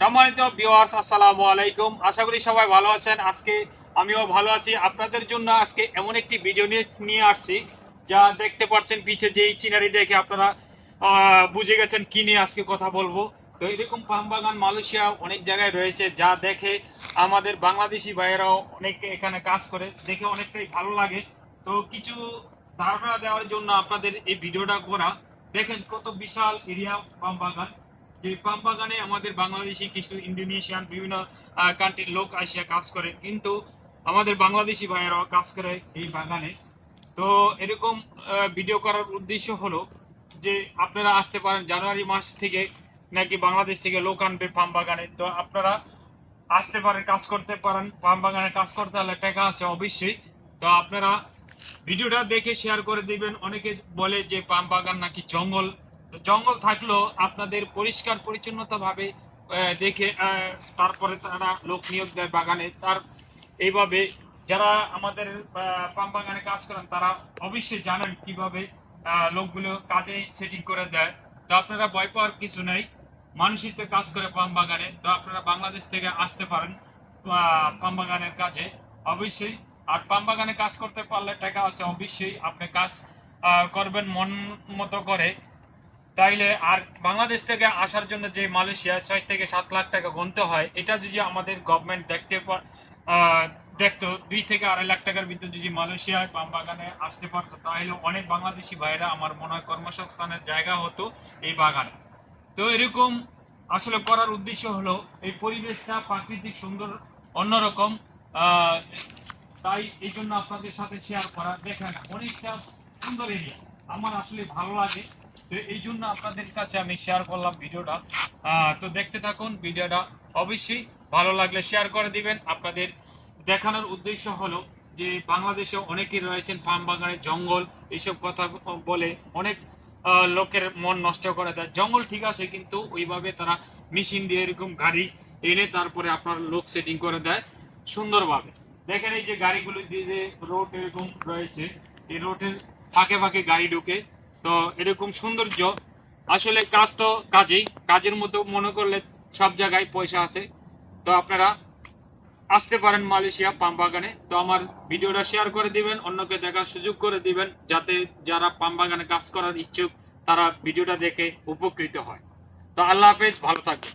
সম্মানিত ভিউয়ার্স আসসালামু আলাইকুম। আশা করি সবাই ভালো আছেন। আজকে আমিও ভালো আছি। আপনাদের জন্য আজকে এমন একটি ভিডিও নিয়ে আসছি। যা দেখতে পাচ্ছেন পিছে যেই চিনারি দেখে আপনারা বুঝে গেছেন কি নিয়ে আজকে কথা বলব। তো এরকম পাম বাগান মালয়েশিয়া অনেক জায়গায় রয়েছে, যা দেখে আমাদের বাংলাদেশি ভাইয়েরাও অনেক এখানে কাজ করে। দেখে অনেকটাই ভালো লাগে। তো কিছু ধারণা দেওয়ার জন্য আপনাদের এই ভিডিওটা করা। দেখেন কত বিশাল এরিয়া পাম বাগান। যে পাম বাগানে আমাদের বাংলাদেশি কিছু ইন্দোনেশিয়ান বিভিন্ন কান্ট্রির লোক আসিয়া কাজ করে। কিন্তু আমাদের বাংলাদেশি ভাইয়েরাও কাজ করে এই বাগানে। তো এরকম ভিডিও করার উদ্দেশ্য হলো যে আপনারা আসতে পারেন জানুয়ারি মাস থেকে নাকি বাংলাদেশ থেকে লোক আনবে পাম বাগানে। তো আপনারা আসতে পারেন কাজ করতে পারেন, পাম বাগানে কাজ করতে হলে টাকা আছে অবশ্যই। তো আপনারা ভিডিওটা দেখে শেয়ার করে দিবেন। অনেকে বলে যে পাম বাগান নাকি জঙ্গল। জঙ্গল থাকলেও আপনাদের পরিষ্কার পরিচ্ছন্নতা ভাবে দেখে তারপরে তারা লোক নিয়োগ দেয় বাগানে। তার এইভাবে যারা আমাদের পাম বাগানে কাজ করেন, তারা অবশ্যই জানেন কীভাবে লোকগুলো কাজে সেটিং করে দেয়। তো আপনারা ভয় পাওয়ার কিছু নেই। মানুষই তো কাজ করে পাম বাগানে। তো আপনারা বাংলাদেশ থেকে আসতে পারেন পাম বাগানের কাজে। অবশ্যই। আর পাম বাগানে কাজ করতে পারলে টাকা আছে, অবশ্যই। আপনি কাজ করবেন মন মতো করে। তাইলে আর বাংলাদেশ থেকে আসার জন্য যে মালয়েশিয়া ছয় থেকে সাত লাখ টাকা গুনতে হয়, এটা যদি আমাদের গভর্নমেন্ট দেখতে দেখতো, দুই থেকে আড়াই লাখ টাকার ভিতরে যদি মালয়েশিয়ায় পাম বাগানে আসতে পারতো, তাহলে অনেক বাংলাদেশি ভাইরা আমার মনে হয় কর্মসংস্থানের জায়গা হতো এই বাগানে। তো এরকম আসলে করার উদ্দেশ্য হলো, এই পরিবেশটা প্রাকৃতিক সুন্দর অন্যরকম তাই এই জন্য আপনাদের সাথে শেয়ার করা, দেখেন অনেকটা সুন্দর এরিয়া আমার আসলে ভালো লাগে। তো এই জন্য আপনাদের কাছে আমি শেয়ার করলাম ভিডিওটা। তো দেখতে থাকুন, ভিডিওটা অবশ্যই ভালো লাগলে শেয়ার করে দিবেন। আপনাদের দেখানোর উদ্দেশ্য হলো যে, বাংলাদেশে অনেকেই রয়েছেন পাম বাগানে, জঙ্গল এইসব কথা বলে অনেক লোকের মন নষ্ট করে দেয়। জঙ্গল ঠিক আছে, কিন্তু ওইভাবে তারা মেশিন দিয়ে এরকম গাড়ি এনে তারপরে আপনার লোক সেটিং করে দেয় সুন্দরভাবে। দেখেন এই যে গাড়িগুলো দিয়ে রোড এরকম রয়েছে, এই রোডের ফাঁকে ফাঁকে গাড়ি ঢুকে তো এরকম সৌন্দর্য, আসলে কাজ তো কাজেই, কাজের মতো মনে করলে সব জায়গায় পয়সা আছে। তো আপনারা আসতে পারেন মালয়েশিয়া পাম বাগানে। তো আমার ভিডিওটা শেয়ার করে দিবেন, অন্যকে দেখার সুযোগ করে দিবেন, যাতে যারা পাম বাগানে কাজ করার ইচ্ছুক, তারা ভিডিওটা দেখে উপকৃত হয়। তো আল্লাহ হাফেজ, ভালো থাকবেন।